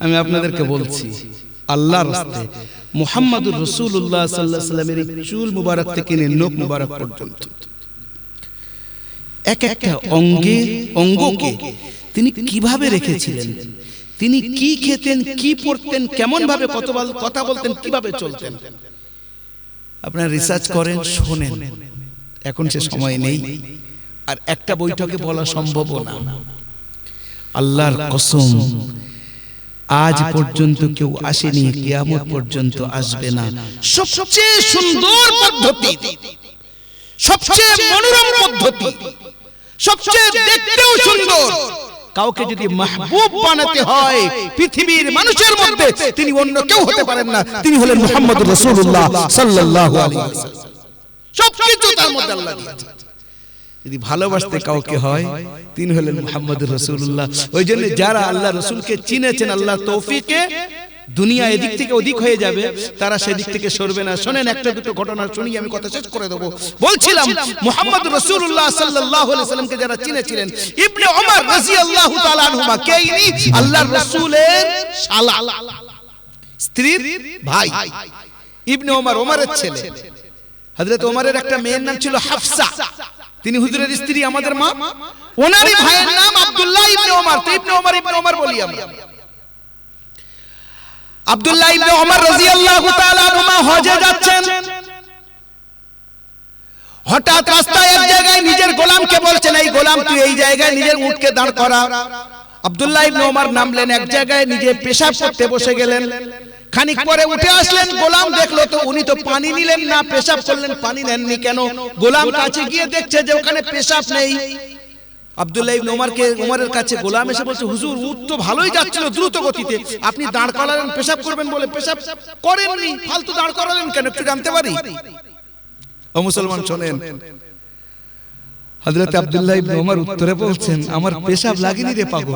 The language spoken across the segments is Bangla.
আমি আপনাদেরকে বলছি আল্লাহর রাস্তে মুহাম্মাদুর রসুল্লাহ সাল্লাহ সাল্লামের এই চুল মুবারক থেকে নিয়ে নোক মুবারক পর্যন্ত। এক একটা অঙ্গে অঙ্গকে তিনি কীভাবে রেখেছিলেন? তিনি কি খেতেন কি পড়তেন কেমন ভাবে কত বল- কথা বলতেন কীভাবে চলতেন? আপনারা রিসার্চ করেন শোনেন। এখন সে সময় নেই। আর একটা বৈঠকে বলা সম্ভব না। আল্লাহর কসম। আজ পর্যন্ত কেউ আসেনি কিয়ামত পর্যন্ত আসবে না। সবচেয়ে সুন্দর পদ্ধতি সবচেয়ে মনোরম পদ্ধতি সবচেয়ে দেখতেও সুন্দর। কাউকে যদি মাহবুব বানাতে হয় পৃথিবীর মানুষের মধ্যে তিনি অন্য কেউ হতে পারেন না। তিনি হলেন মুহাম্মদ রাসূলুল্লাহ সাল্লাল্লাহু আলাইহি ওয়াসাল্লাম। সবকিছু তার মধ্যে আল্লাহ দিয়েছেন যদি ভালোবাসতে কাউকে হয় তিনি হলেন মুহাম্মদ রসুল্লাহ ওই জন্য যারা আল্লাহ রসুলকে চিনেছেন আল্লাহ তৌফিকে দুনিয়া এদিক থেকে ওদিক হয়ে যাবে তারা সেদিক থেকে সরবে না। শোনেন একটা দুটো ঘটনা শুনি আমি কথা শেষ করে দেবো। বলছিলাম মুহাম্মদ রসুল্লাহ আলাইহি সাল্লামকে যারা চিনেছিলেন ইবনে ওমর রাদিয়াল্লাহু তাআলা আনহুমা কে ইনি? আল্লাহর রাসূলের শালা। স্ত্রীর ভাই। ইবনে ওমর ওমরের ছেলে। হযরত ওমরের একটা মেয়ের নাম ছিল হাফসা। তিনি হুজুরের স্ত্রী আমাদের মা? ওনারই ভাইয়ের নাম আব্দুল্লাহ ইবনে ওমর। তো ইবনে ওমর ইবনে ওমর বলি আমরা। আব্দুল্লাহ ইবনে ওমর রাদিয়াল্লাহু তাআলা আনহুমা হজে যাচ্ছেন। হঠাৎ রাস্তায় এক জায়গায় নিজের গোলামকে বলছেন এই গোলাম তুই এই জায়গায় নিজের উটকে দাঁড় করা। আব্দুল্লাহ ইবনে ওমর নামলেন এক জায়গায় নিজে পেশাব করতে বসে গেলেন। খানিক পরে উঠে আসলেন গোলাম উনি তো পানি নিলেন না, পেশাব করলেন, পানি নেননি কেন? গোলাম কাছে গিয়ে দেখছে যে ওখানে পেশাব নেই। ইবনে কাছে গোলাম এসে বলছে, হুজুর ভালোই যাচ্ছিল দ্রুত গতিতে। আপনি দাঁড় করালেন, পেশাব করবেন বলে পেশাব করেননি। ফালতু দাঁড় করালেন কেন? একটু জানতে পারি? ও মুসলমান, শোনেন। হযরত আব্দুল্লাহ ইবনে ওমর উত্তরে বলছেন, আমার পেশাব লাগেনি রে পাগল।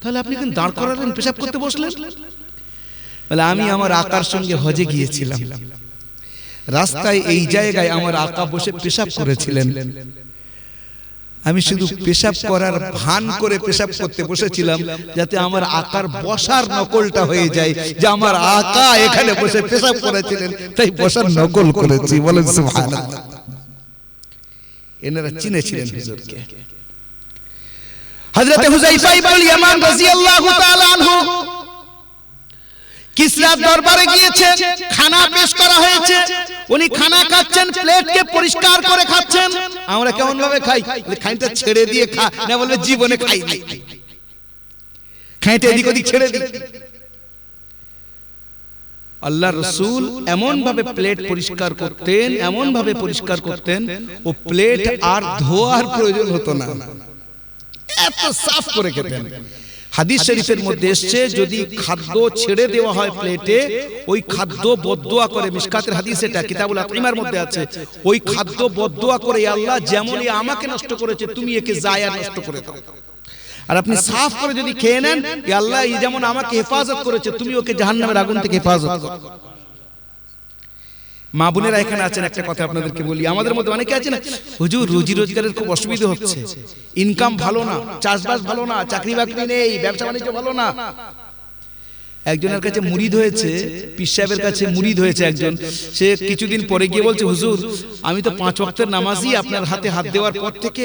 তাহলে আপনি কেন দাঁড় করালেন, পেশাব করতে বসলেন? বলে আমি আমার আকার সঙ্গে হজে গিয়েছিলাম। রাস্তায় এই জায়গায় আমার আকা বসে পেশাব করেছিলেন। আমি শুধু পেশাব করার ভান করে পেশাব করতে বসেছিলাম যাতে আমার আকার বসার নকলটা হয়ে যায় যে আমার আকা এখানে বসে পেশাব করেছিলেন, তাই বসার নকল করেছি, বলেন এনারা চিনেছিলেন হুজুরকে। হযরত হুযাইফা ইবনে ইয়ামান রাদিয়াল্লাহু তাআলা আনহু কিসরার দরবারে গিয়েছেন খানা পেশ করা হয়েছে উনি খানা খাচ্ছেন প্লেটকে পরিষ্কার করে খাচ্ছেন। আমরা কেমন ভাবে খাই? বলে, খাইটা ছেড়ে দিয়ে খা। না বলবে জীবনে খাইনি খাইটা এদিক ওদিক ছেড়ে দিই। আল্লাহ রসুল এমন ভাবে প্লেট পরিষ্কার করতেন এমন ভাবে পরিষ্কার করতেন ও প্লেট আর ধোয়ার প্রয়োজন হতো না। এত সাফ করে খেতেন। হাদিস শরীফের মধ্যে এসছে যদি খাদ্য ছেড়ে দেওয়া হয় প্লেটে ওই খাদ্য বদদোয়া করে মিশকাতের হাদিস এটা কিতাবুল আকিমার মধ্যে আছে। ওই খাদ্য বদদোয়া করে "এ আল্লাহ যেমনই আমাকে নষ্ট করেছে তুমি একে জায়া নষ্ট করে দাও। আর আপনি সাফ করে যদি খেয়ে নেন আল্লাহ যেমন আমাকে হেফাজত করেছে তুমি ওকে জাহান্নামের আগুন থেকে হেফাজত করো। মা বোনেরা এখানে আছেন একটা কথা আপনাদেরকে বলি। আমাদের মধ্যে অনেকে আছে না হুজুর রুজি রোজগারের খুব অসুবিধা হচ্ছে। ইনকাম ভালো না চাষবাস ভালো না চাকরি বাকরি নেই ব্যবসা বাণিজ্য ভালো না। একজনের কাছে মুরিদ হয়েছে পীর সাহেবের কাছে মুরিদ হয়েছে একজন। সে কিছুদিন পরে গিয়ে বলছে হুজুর আমি তো পাঁচ ওয়াক্তের নামাজি আপনার হাতে হাত দেওয়ার পর থেকে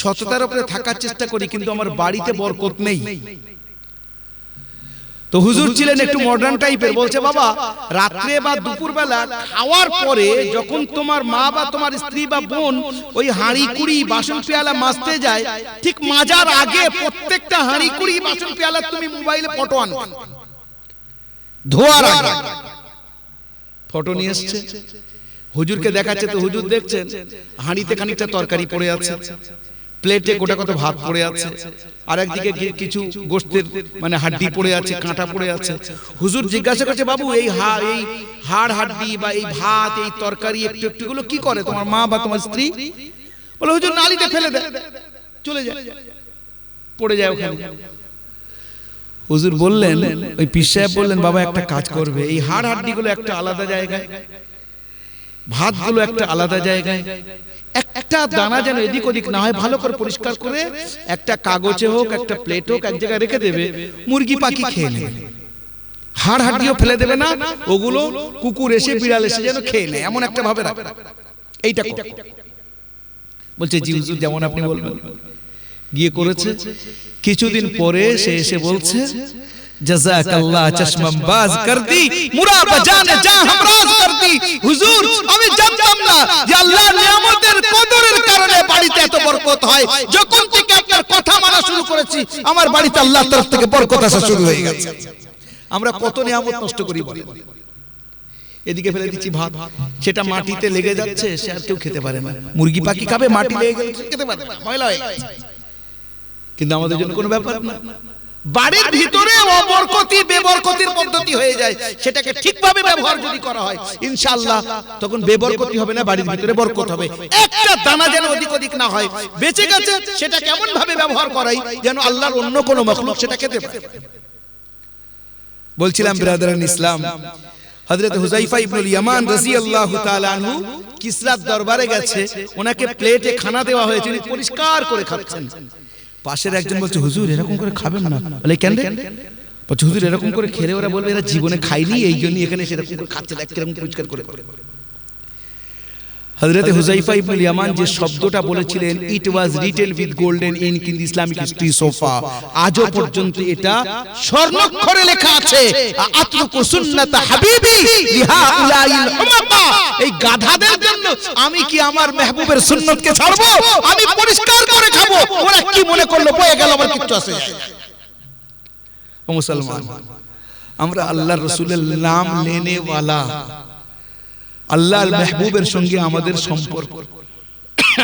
সততার উপরে থাকার চেষ্টা করি কিন্তু আমার বাড়িতে বরকত নেই। তো হুজুর ছিলেন একটু মডার্ন টাইপের বলছে বাবা রাত্রে বা দুপুরবেলা খাওয়ার পরে যখন তোমার মা বা তোমার স্ত্রী বা বোন ওই হাঁড়ি কুড়ি বাসন পেয়ালা মাজতে যায় ঠিক মাজার আগে প্রত্যেকটা হাঁড়ি কুড়ি বাসন পেয়ালা তুমি মোবাইলে ফটো আনো ধোয়ার আগে। ফটো নিয়ে এসছে। হুজুরকে দেখাচ্ছে তো হুজুর দেখছেন হাঁড়িতে খানিকটা তরকারি পড়ে আছে। প্লেটে গোটা কত ভাত পড়ে আছে? আর একদিকে কিছু গোস্তের মানে হাড্ডি পড়ে আছে কাঁটা পড়ে আছে। হুজুর জিজ্ঞাসা করছে বাবু এই হা এই হাড় হাড্ডি বা এই ভাত এই তরকারি একটু একটু গুলো কি করে? তোমার মা বা তোমার স্ত্রী? বলে হুজুর নালিতে ফেলে দেয় চলে যায় পড়ে যায় ওখানে। হুজুর বললেন ওই পীর সাহেব বললেন বাবা একটা কাজ করবে। এই হাড় হাড্ডি গুলো একটা আলাদা জায়গায়। ভাতগুলো একটা আলাদা জায়গায়। একটা দানা যেন এদিক ওদিক না হয়, ভালো করে পরিষ্কার করে একটা কাগজে হোক, একটা প্লেট হোক, এক জায়গায় রেখে দেবে, মুরগি পাখি খেয়ে নেবে। হাড় হাড্ডিও ফেলে দেবে না, ওগুলো কুকুর এসে, বিড়াল এসে যেন খেয়ে নেয়, এমন একটা ভাবে রাখবে এইটা বলছে জি হুজুর যেমন আপনি বলবেন। গিয়ে করেছে। কিছুদিন পরে সে এসে বলছে جزاک اللہ چشمم باز کر دی مرابا جان جا ہمراز کر دی حضور আমি জানতাম না যে আল্লাহর নিয়ামতের কদরের কারণে বাড়িতে এত বরকত হয় যখন থেকে আপনার কথা মানা শুরু করেছি আমার বাড়িতে আল্লাহর তরফ থেকে বরকত আসা শুরু হয়ে গেছে। আমরা কত নিয়ামত নষ্ট করি বলেন। এদিকে ফেলে দিচ্ছি ভাত। সেটা মাটিতে লেগে যাচ্ছে সে আর কেউ খেতে পারে না। মুরগি পাখি খাবে মাটি লেগে গেলে খেতে পারে না। ময়লা হয়ে কিন্তু আমাদের জন্য কোনো ব্যাপার না। বাড়ির ভিতরে অবরকতি বেবরকতির পদ্ধতি হয়ে যায়। সেটাকে ঠিকভাবে ব্যবহার যদি করা হয় ইনশাআল্লাহ তখন বেবরকতি হবে না বাড়ির ভিতরে বরকত হবে। একটা দানা যেন ওদিক ওদিক না হয়। বেঁচে গেছে সেটা কেমন ভাবে ব্যবহার করাই যেন আল্লাহর অন্য কোনো মখলুক সেটা খেতে পারে বলছিলাম ব্রাদারান ইসলাম। হযরত হুজাইফা ইবনুল ইয়ামান রাদিয়াল্লাহু তাআলা আনহু কিসরার দরবারে গেছে। ওনাকে প্লেটে খানা দেওয়া হয়েছে উনি পরিষ্কার করে খাচ্ছেন। পাশের একজন বলছে হুজুর এরকম করে খাবেন না। বলে কেন রে বলছে হুজুর এরকম করে খেলে ওরা বলবে এরা জীবনে খায়নি এই জন্যই এখানে সেরকম করে খাচ্ছে এরকম কীরকম পরিষ্কার করে করে। হযরত হুজাইফা ইবনুল ইয়ামান যে শব্দটা বলেছিলেন it was written with golden in Islamic history sofa আজও পর্যন্ত এটা স্বর্ণাক্ষরে লেখা আছে আতরুকু সুন্নাত হাবিবি লিহাউলাইল হুমাকা এই গাধাদের জন্য আমি কি আমার মেহবুবের সুন্নতকে ছাড়বো? আমি পরিষ্কার করে খাব। ওরা কি মনে করল? বয়ে গেল আমার কিচ্ছু ও মুসলমান, আমরা আল্লাহর রাসূলের নাম লেনে ওয়ালা আল্লাহর মেহবুবের সঙ্গে আমাদের সম্পর্ক।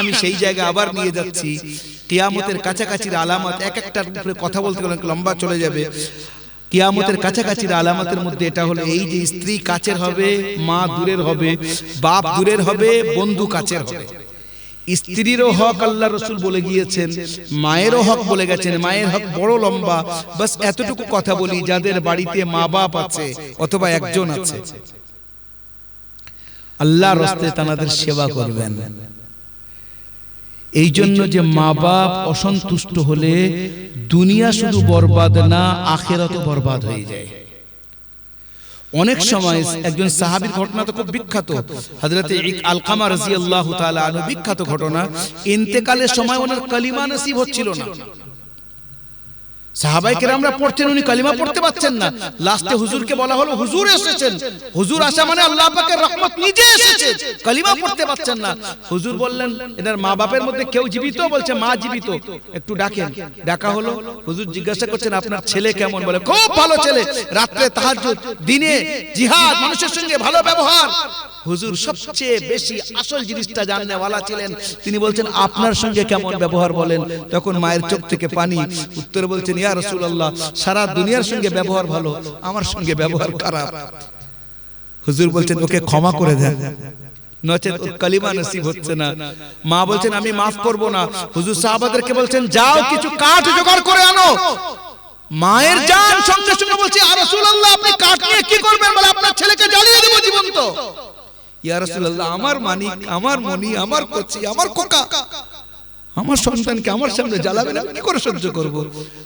আমি সেই জায়গা আবার নিয়ে যাচ্ছি। কিয়ামতের কাছাকাছির আলামত এক একটার উপরে কথা বলতে গেলে লম্বা চলে যাবে। কিয়ামতের কাছাকাছির আলামতের মধ্যে এটা হলো এই যে স্ত্রী কাছের হবে মা দূরের হবে বাপ দূরের হবে বন্ধু কাছের হবে। স্ত্রীরও হক আল্লাহ রসুল বলে গিয়েছেন মায়েরও হক বলে গেছেন মায়ের হক বড় লম্বা। বাস এতটুকু কথা বলি যাদের বাড়িতে মা বাপ আছে অথবা একজন আছে আল্লাহ রস্তে তানাদের সেবা করবেন। এই জন্য যে মা বাপ অসন্তুষ্ট হলে দুনিয়া শুধু বরবাদ না আখেরাত বরবাদ হয়ে যায়। অনেক সময় একজন সাহাবীর ঘটনা তো খুব বিখ্যাত। হযরতে আলকামা তাআলা আনহু বিখ্যাত ঘটনা। ইন্তেকালের সময় ওনার কালিমা নসিব হচ্ছিল না। সাহাবাই কেরামরা পড়ছেন উনি কালিমা পড়তে পারছেন না। লাস্টে হুজুরকে বলা হলো হুজুর এসেছেন। হুজুর আসা মানে আল্লাহ পাকের রহমত নিজে এসেছে। কালিমা পড়তে পারছেন না। হুজুর বললেন এনার মা বাপের মধ্যে কেউ জীবিত? বলছে মা জীবিত। একটু ডাকেন। ডাকা হলো হুজুর জিজ্ঞাসা করছেন আপনার ছেলে কেমন? বলে খুব ভালো ছেলে। রাত্রে তাহাজ্জুদ দিনে জিহাদ মানুষের সঙ্গে ভালো ব্যবহার। হুজুর সবচেয়ে বেশি আসল জিনিসটা জাননে ওয়ালা ছিলেন। তিনি বলছেন আপনার সঙ্গে কেমন ব্যবহার বলেন? তখন মায়ের চোখ থেকে পানি উত্তরে বলছেন ইয়া রাসূলুল্লাহ সারা দুনিয়ার সঙ্গে ব্যবহার ভালো আমার সঙ্গে ব্যবহার খারাপ। হুজুর বলছেন ওকে ক্ষমা করে দেন। নচেত কালিমা নসিব হচ্ছে না। মা বলছেন আমি মাফ করব না। হুজুর সাহাবাদেরকে বলছেন যাও কিছু কাঠ জোগাড় করে আনো। মায়ের জান সঙ্গে সঙ্গে বলছে আর রাসূলুল্লাহ আপনি কাঠ নিয়ে কি করবেন বলে আপনার ছেলেকে জ্বালিয়ে দেব জীবন্ত ইয়া রাসূলুল্লাহ আমার মানিক আমার মনি আমার কচি আমার কোকা আমার সন্তানকে আমার সামনে জ্বালাবেন আমি কি করে সহ্য করব?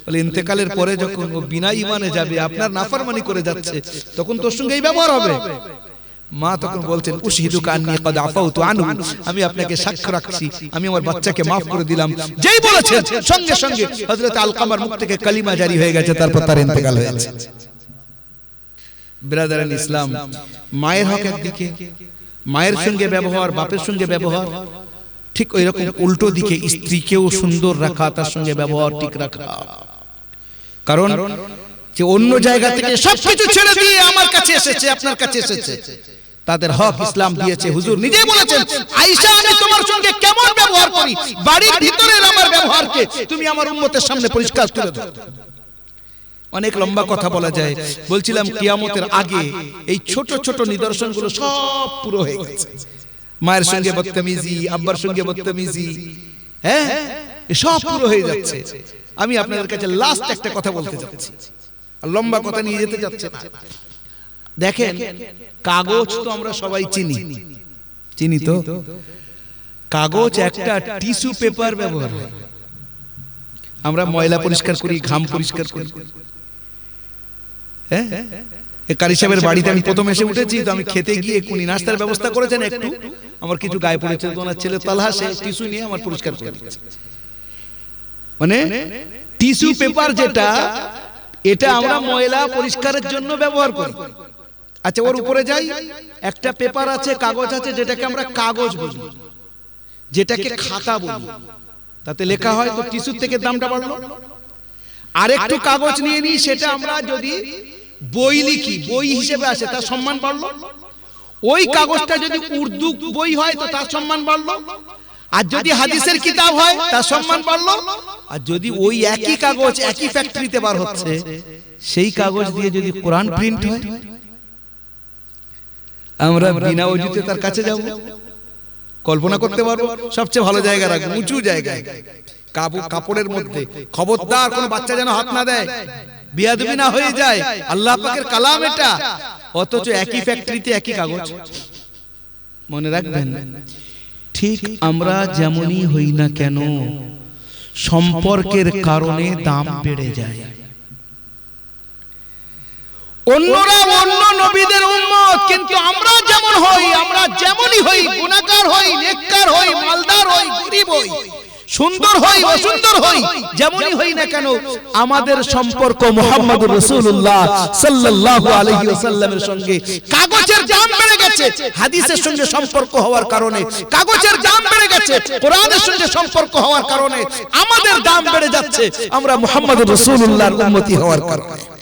বলে ইন্তেকালের পরে যখন ও বিনা ইমানে যাবে আপনার নাফরমানি করে যাচ্ছে তখন তোর সঙ্গে এই ব্যবহার হবে। মা তখন বলছেন উশহিদু কান্নি কদ আফাউতু আনহু আমি আপনাকে সাক্ষ্য রাখছি আমি আমার বাচ্চাকে maaf করে দিলাম। যেই বলেছেন সঙ্গে সঙ্গে হযরত আলকামার মুখ থেকে কালিমা জারি হয়ে গেছে তারপর তার ইন্তেকাল হয়েছে। ব্রাদারান ইসলাম মায়ের হক একদিকে মায়ের সঙ্গে ব্যবহার বাপের সঙ্গে ব্যবহার ঠিক ওই রকম উল্টো দিকে স্ত্রীকেও সুন্দর রাখা তার সঙ্গে ব্যবহার ঠিক রাখা। কারণ যে অন্য জায়গা থেকে সবকিছু ছেড়ে দিয়ে আমার কাছে এসেছে আপনার কাছে এসেছে। তাদের হক ইসলাম দিয়েছে হুজুর নিজেই বলেছেন আয়েশা আমি তোমার সঙ্গে কেমন ব্যবহার করি? বাড়ির ভিতরের আমার ব্যবহারকে তুমি আমার উম্মতের সামনে পরিষ্কার করে দাও। অনেক লম্বা কথা বলা যায়। বলছিলাম কিয়ামতের আগে এই ছোট ছোট নিদর্শনগুলো সব পুরো হয়ে গেছে। মায়ের সঙ্গে বদতমিজি আব্বার সঙ্গে বদতমিজি। হ্যাঁ এ সব পুরো হয়ে যাচ্ছে। আমি আপনাদের কাছে লাস্ট একটা কথা বলতে যাচ্ছি। আর লম্বা কথা নিয়ে যেতে যাচ্ছে না। দেখেন কাগজ তো আমরা সবাই চিনি। চিনি। তো? কাগজ একটা টিস্যু পেপার ব্যবহার হয়। আমরা ময়লা পরিষ্কার করি ঘাম পরিষ্কার করি। হ্যাঁ? এ কারি সাহেবের বাড়িতে আমি প্রথম এসে উঠেছি তো আমি খেতে গিয়ে কোনি নাস্তার ব্যবস্থা করেছেন একটু। আমার কিছু গায়ে পড়েছে তো ওনার ছেলে তালহা সে টিস্যু নিয়ে আমার পরিষ্কার করে দিচ্ছে মানে টিস্যু পেপার যেটা এটা আমরা ময়লা পরিষ্কারের জন্য ব্যবহার করি। আচ্ছা ওর উপরে যাই একটা পেপার আছে কাগজ আছে যেটাকে আমরা কাগজ বলি। যেটাকে খাতা বলি। তাতে লেখা হয় তো টিস্যুর থেকে দামটা বাড়লো। আরেকটু কাগজ নিয়ে নিই সেটা আমরা যদি বই লিখি বই হিসেবে আসে তার সম্মান বাড়লো। ওই কাগজটা যদি উর্দু বই হয় তো তার সম্মান বাড়লো। আর যদি হাদিসের কিতাব হয় তার সম্মান বাড়লো। আর যদি ওই একই কাগজ একই ফ্যাক্টরিতে বার হচ্ছে সেই কাগজ দিয়ে যদি কোরআন প্রিন্ট হয় আমরা বিনা অজুতে তার কাছে যাব। কল্পনা করতে পারব সবচেয়ে ভালো জায়গা রাখব উঁচু জায়গায়। কাপড়ের মধ্যে খবরদার কোনো বাচ্চা যেন হাত না দেয়। বিয়াদবি না হয়ে যায়। আল্লাহ পাকের কালাম এটা। অথচ একই ফ্যাক্টরিতে একই কাগজ। মনে রাখবেন ঠিক আমরা যেমনই হই না কেন সম্পর্কের কারণে দাম বেড়ে যায়। অন্যরা অন্য নবীদের উম্মত কিন্তু আমরা যেমন হই আমরা যেমনই হই গুণাকার হই নেককার হই মালদার হই গরিব হই। সুন্দর হই অসুন্দর হই যেমনই হই না কেন আমাদের সম্পর্ক মোহাম্মদুর রাসূলুল্লাহ সাল্লাল্লাহু আলাইহি ওয়াসাল্লামের সঙ্গে কাগজের দাম বেড়ে গেছে হাদিসের সঙ্গে সম্পর্ক হওয়ার কারণে কাগজের দাম বেড়ে গেছে কোরআনের সঙ্গে সম্পর্ক হওয়ার কারণে আমাদের দাম বেড়ে যাচ্ছে আমরা মোহাম্মদুর রাসূলুল্লাহর উম্মতি হওয়ার কারণে।